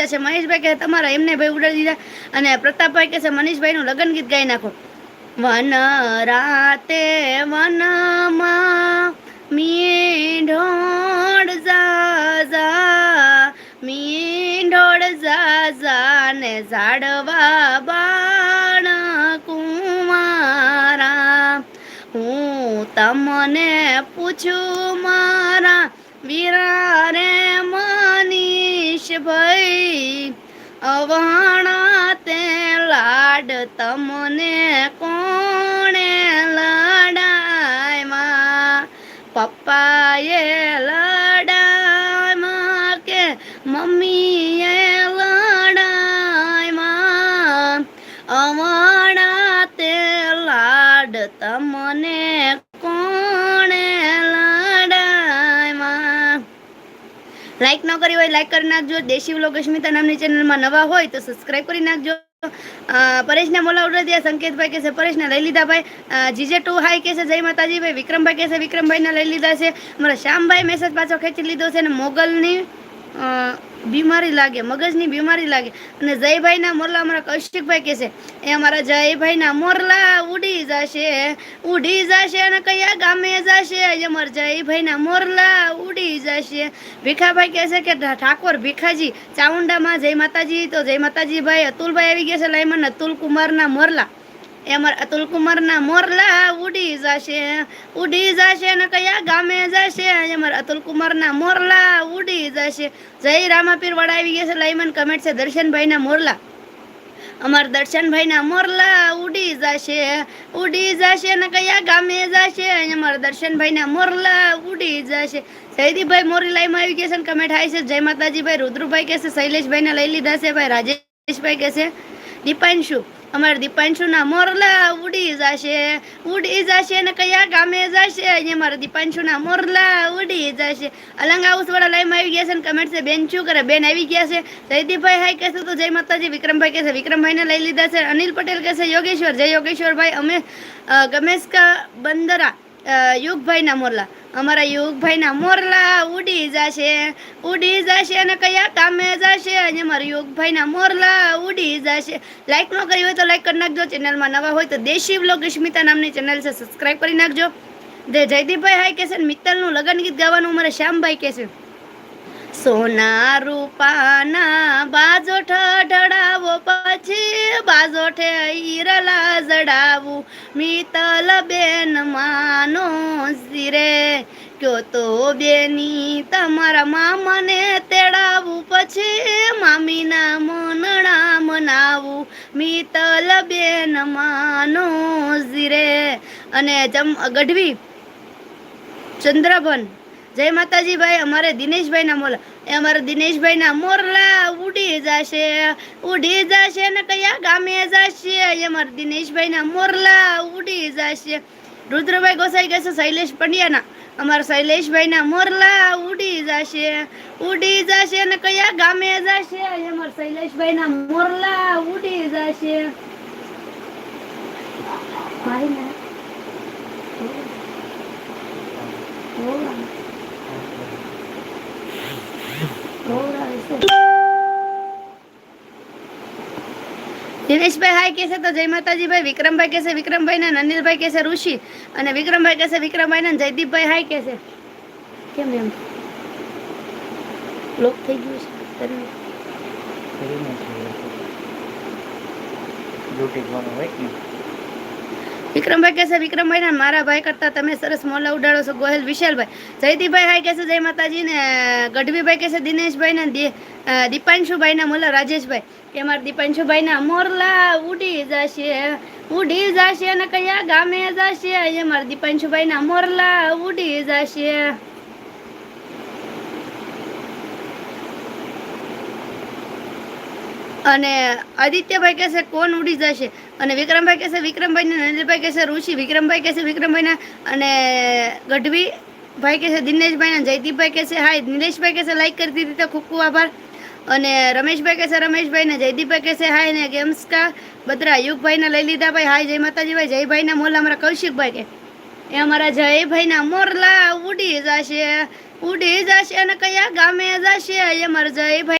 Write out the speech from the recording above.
જશે મહેશભાઈ કહે, તમારા એમને ભાઈ ઉડાડી દીધા. અને પ્રતાપભાઈ કહે છે, મનીષભાઈનું લગ્ન ગીત ગાઈ નાખો. વન રાતે વનમાં મીંઢોળ ઝાઝા મીંઢોળ ઝાઝા ને ઝાડવા બાણ કુમારા હું તમને પૂછું મારા વીરા ભાઈ અવાણા તે લાડ તમને કોણે લાઈક ન કરી હોય લાઈક કરી નાખજો. દેશી વ્લોગ અસ્મિતા નામની ચેનલમાં નવા હોય તો સબસ્ક્રાઇબ કરી નાખજો. પરેશના મોલા ઉડે દિયા સંકેતભાઈ કહેશે પરેશને લઈ લીધા ભાઈ. અ, જીજે ટુ હાઈ કહેશે જય માતાજી ભાઈ વિક્રમભાઈ કહેશે વિક્રમભાઈને લઈ લીધા છે. મારા શ્યામભાઈ મેસેજ પાછો ખેંચી લીધો છે અને મોગલની બીમારી લાગે મગજની બીમારી લાગે. અને જયભાઈના મોરલા અમારા કૌશિકભાઈ કહે છે એ અમારા જયભાઈના મોરલા ઉડી જશે ઉડી જશે અને કયા ગામે જશે અમારા જયભાઈના મોરલા ઉડી જશે. ભીખાભાઈ કહે છે કે ઠાકોર ભીખાજી ચાઉંડામાં જય માતાજી, તો જય માતાજી ભાઈ, અતુલભાઈ આવી ગયા છે લાઈમન અતુલ કુમારના મોરલા. એ અમારા અતુલ કુમારના મોરલા ઉડી જશે ઉડી જશે ને કયા ગામે જશે? અમારા અતુલ કુમારના મોરલા ઉડી જશે. જય રામાપીર વડા આવી ગયા છે લાઈમન કમેન્ટ છે દર્શનભાઈના મોરલા. અમારા દર્શનભાઈના મોરલા ઉડી જશે ઉડી જશે ને કયા ગામે જશે? અમારા દર્શનભાઈના મોરલા ઉડી જશે. જયદીપભાઈ મોરી લાઈમાં આવી ગયા છે ને કમેન્ટ હાય છે. જય માતાજી ભાઈ, રુદ્રુભાઈ કહેશે શૈલેષભાઈને લઈ લીધા છે ભાઈ, રાજેશભાઈ કહેશે દીપાંશુ અમારા દીપાંશુના મોરલા ઉડી જશે ઉડી જશે ને કયા ગામે જશે? અહીંયા મારા દીપાંશુના મોરલા ઉડી જશે. અલંગ હાઉસવાળા વાળા આવી ગયા છે ને કમેન્ટ છે, બેન શું કરે? બેન આવી ગયા છે? જયદીપભાઈ હાઈ કહેશે તો જય માતાજી, વિક્રમભાઈ કહેશે, વિક્રમભાઈને લઈ લીધા છે. અનિલ પટેલ કહેશે, યોગેશ્વર. જય યોગેશ્વરભાઈ, અમે ગમેશ બંદરા યુગભાઈના મોરલા. અમારા યુગભાઈના મોરલા ઉડી જશે ઉડી જશે અને કયા કામે જશે? અને અમારા યુગભાઈના મોરલા ઉડી જશે. લાઈક ન કરી હોય તો લાઈક કરી નાખજો. ચેનલમાં નવા હોય તો દેશી બ્લોગ સ્મિતા નામની ચેનલ છે. સબસ્ક્રાઈબ કરી નાખજો. જયદીપભાઈ હાઈ કહેશે મિત્તલનું લગ્ન ગીત ગાવાનું અમારે શ્યામભાઈ કહેશે. સોના રૂપાના બાજો ઠઢડાવો પછી બાજોઠે ઈરલા જડાવું. મિતલ બેન માનો સિરે કયો તો બેની તમારા મામાને તેડાવું. પછી મામીના મનડા મનાવું. મિતલ બેન માનો ઝીરે અને જમ ગઢવી ચંદ્રભન જય માતાજી ભાઈ અમારે દિનેશભાઈના મોલા એ અમારા દિનેશભાઈના મોરલા ઉડી જશે ઉડી જશે ને કયા ગામે જશે? એ અમારા દિનેશભાઈના મોરલા ઉડી જશે. રુદ્રભાઈ ગોસાઈ કહેશે શૈલેષ પંડ્યાના. અમારા શૈલેષભાઈના મોરલા ઉડી જશે ઉડી જશે ને કયા ગામે જશે? એ અમારા શૈલેષભાઈના મોરલા ઉડી જશે. ભાઈ દિનેશભાઈ હાય કહેશે તો જય માતાજી ભાઈ વિક્રમભાઈ કહેશે વિક્રમભાઈ ને અનિલભાઈ કહેશે ઋષિ અને વિક્રમભાઈ કહેશે વિક્રમભાઈ ને જયદીપભાઈ હાય કહેશે કેમ એમ? લોક થઈ ગયું છે. વિક્રમભાઈ કહેશે વિક્રમભાઈ ને, મારા ભાઈ કરતા તમે સરસ મોલા ઉડાડો છો. ગોહેલ વિશાલભાઈ જયદીભાઈ હાય કહેશે જય માતાજી ને. ગઢવીભાઈ કહેશે દિનેશભાઈ ને, દી- દીપાંશુભાઈ ના, મોલા રાજેશભાઈ. કે મારા દીપાંશુભાઈ ના, મોરલા ઉડી જશે ઉડી જશે અને કયા ગામે જશે? એ મારા દીપાંશુભાઈ ના, મોરલા ઉડી જશે. અને આદિત્યભાઈ કહેશે કોણ ઉડી જશે? અને વિક્રમભાઈ કહેશે, વિક્રમભાઈને નરેન્દ્રભાઈ કહેશે, ઋષિ વિક્રમભાઈ કહેશે, વિક્રમભાઈના અને ગઢવી ભાઈ કહેશે, દિનેશભાઈ ના જયદીપભાઈ કહેશે. હાય, નિલેશભાઈ કહેશે લાઈક કરી દીધી તો ખૂબ ખૂબ આભાર. અને રમેશભાઈ કહેશે રમેશભાઈને જયદીપભાઈ કહેશે, હાય ને ગેમ્સકા બદરા યુગભાઈ ને લઈ લીધા ભાઈ. હાય, જય માતાજી ભાઈ જયભાઈ ના અમારા કૌશિકભાઈ કે. એ અમારા જયભાઈના મોરલા ઉડી જશે ઉડી જશે અને કયા ગામે જશે? એ અમારા જયભાઈ